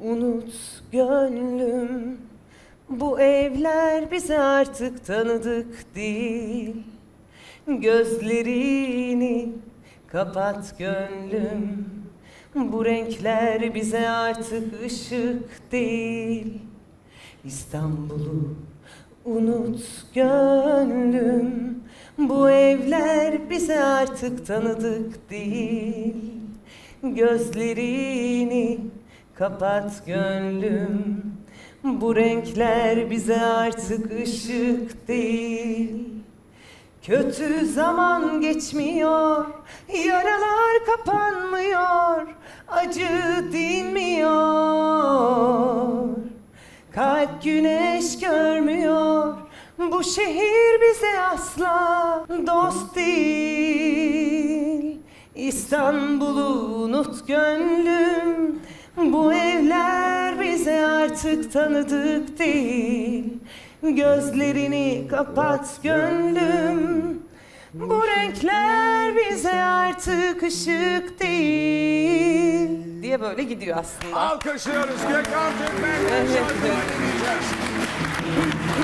Unut gönlüm bu evler bize artık tanıdık değil. Gözlerini kapat gönlüm Bu renkler bize artık ışık değil. İstanbul'u unut gönlüm Bu evler bize artık tanıdık değil. Gözlerini kapat gönlüm Bu renkler bize artık ışık değil Kötü zaman geçmiyor, yaralar kapanmıyor, acı dinmiyor. Kalp güneş görmüyor, bu şehir bize asla dost değil. İstanbul'u unut gönlüm, bu evler bize artık tanıdık değil. Gözlerini kapat gönlüm, bu renkler bize artık ışık değil diye böyle gidiyor aslında. Alkışlıyoruz Gökhan Türkmen. Evet.